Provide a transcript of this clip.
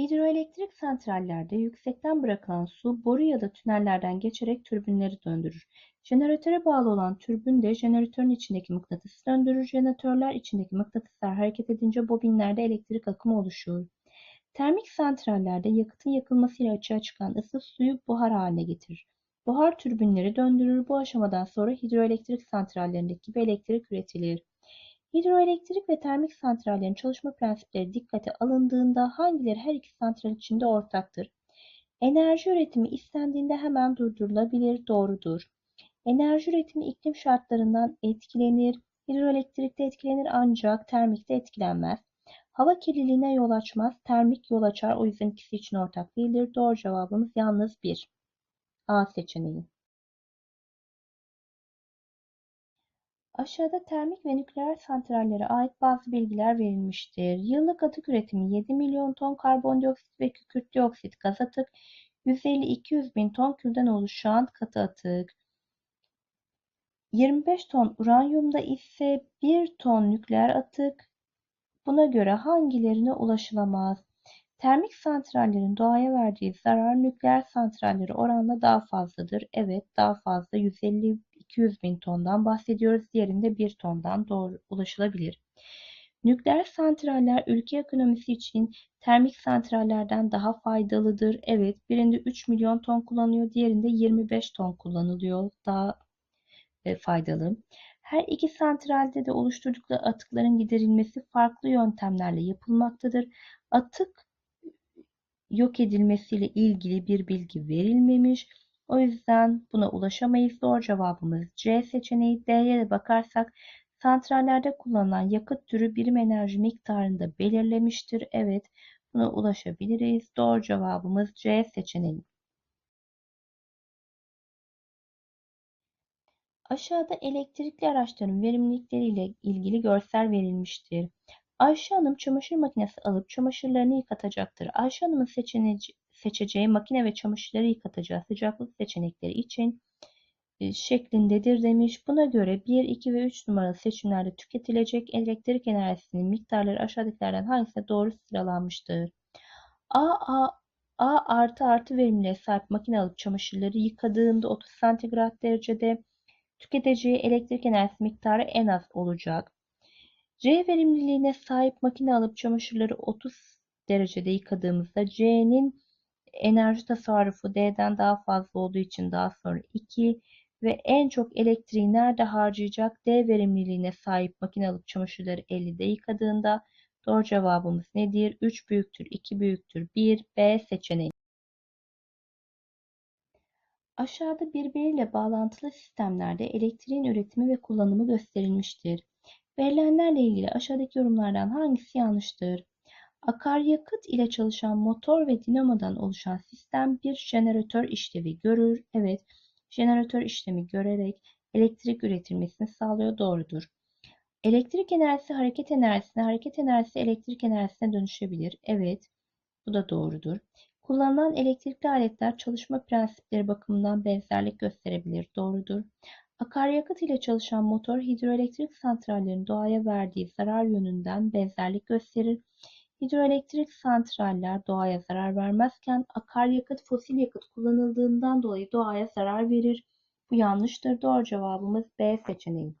Hidroelektrik santrallerde yüksekten bırakılan su boru ya da tünellerden geçerek türbinleri döndürür. Jeneratöre bağlı olan türbin de jeneratörün içindeki mıknatısı döndürür. Jeneratörler içindeki mıknatıslar hareket edince bobinlerde elektrik akımı oluşur. Termik santrallerde yakıtın yakılmasıyla açığa çıkan ısı suyu buhar haline getirir. Buhar türbinleri döndürür. Bu aşamadan sonra hidroelektrik santrallerindeki gibi elektrik üretilir. Hidroelektrik ve termik santrallerin çalışma prensipleri dikkate alındığında hangileri her iki santral için de ortaktır? Enerji üretimi istendiğinde hemen durdurulabilir, doğrudur. Enerji üretimi iklim şartlarından etkilenir, hidroelektrikte etkilenir ancak termikte etkilenmez. Hava kirliliğine yol açmaz, termik yol açar. O yüzden ikisi için ortak değildir. Doğru cevabımız yalnız 1. A seçeneği. Aşağıda termik ve nükleer santrallere ait bazı bilgiler verilmiştir. Yıllık atık üretimi 7 milyon ton karbondioksit ve kükürt dioksit gaz atık, 150-200 bin ton külden oluşan katı atık. 25 ton uranyumda ise 1 ton nükleer atık. Buna göre hangilerine ulaşılamaz? Termik santrallerin doğaya verdiği zarar nükleer santralleri oranla daha fazladır. Evet daha fazla 150 200 bin tondan bahsediyoruz. Diğerinde 1 tondan doğru ulaşılabilir. Nükleer santraller ülke ekonomisi için termik santrallerden daha faydalıdır. Evet, birinde 3 milyon ton kullanılıyor, diğerinde 25 ton kullanılıyor. Daha e, faydalı. Her iki santralde de oluşturdukları atıkların giderilmesi farklı yöntemlerle yapılmaktadır. Atık yok edilmesiyle ilgili bir bilgi verilmemiş. O yüzden buna ulaşamayız. Doğru cevabımız C seçeneği. D'ye de bakarsak santrallerde kullanılan yakıt türü birim enerji miktarında belirlemiştir. Evet buna ulaşabiliriz. Doğru cevabımız C seçeneği. Aşağıda elektrikli araçların verimlilikleriyle ilgili görsel verilmiştir. Ayşe Hanım çamaşır makinesi alıp çamaşırlarını yıkatacaktır. Ayşe Hanım'ın seçeceği makine ve çamaşırları yıkatacağı sıcaklık seçenekleri için e, şeklindedir demiş. Buna göre 1, 2 ve 3 numaralı seçimlerde tüketilecek elektrik enerjisinin miktarları aşağıdakilerden hangisine doğru sıralanmıştır? A, A, A artı artı verimliliğe sahip makine alıp çamaşırları yıkadığında 30 santigrat derecede tüketeceği elektrik enerjisi miktarı en az olacak. C verimliliğine sahip makine alıp çamaşırları 30 derecede yıkadığımızda C'nin enerji tasarrufu D'den daha fazla olduğu için daha sonra 2 ve en çok elektriği nerede harcayacak? D verimliliğine sahip makine alıp çamaşırları 50'de yıkadığında doğru cevabımız nedir? 3 büyüktür, 2 büyüktür, 1 B seçeneği. Aşağıda birbiriyle bağlantılı sistemlerde elektriğin üretimi ve kullanımı gösterilmiştir. Verilenlerle ilgili aşağıdaki yorumlardan hangisi yanlıştır? Akaryakıt ile çalışan motor ve dinamodan oluşan sistem bir jeneratör işlevi görür. Evet, jeneratör işlemi görerek elektrik üretilmesini sağlıyor. Doğrudur. Elektrik enerjisi hareket enerjisine, hareket enerjisi elektrik enerjisine dönüşebilir. Evet, bu da doğrudur. Kullanılan elektrikli aletler çalışma prensipleri bakımından benzerlik gösterebilir. Doğrudur. Akaryakıt ile çalışan motor hidroelektrik santrallerin doğaya verdiği zarar yönünden benzerlik gösterir. Hidroelektrik santraller doğaya zarar vermezken akaryakıt fosil yakıt kullanıldığından dolayı doğaya zarar verir. Bu yanlıştır. Doğru cevabımız B seçeneği.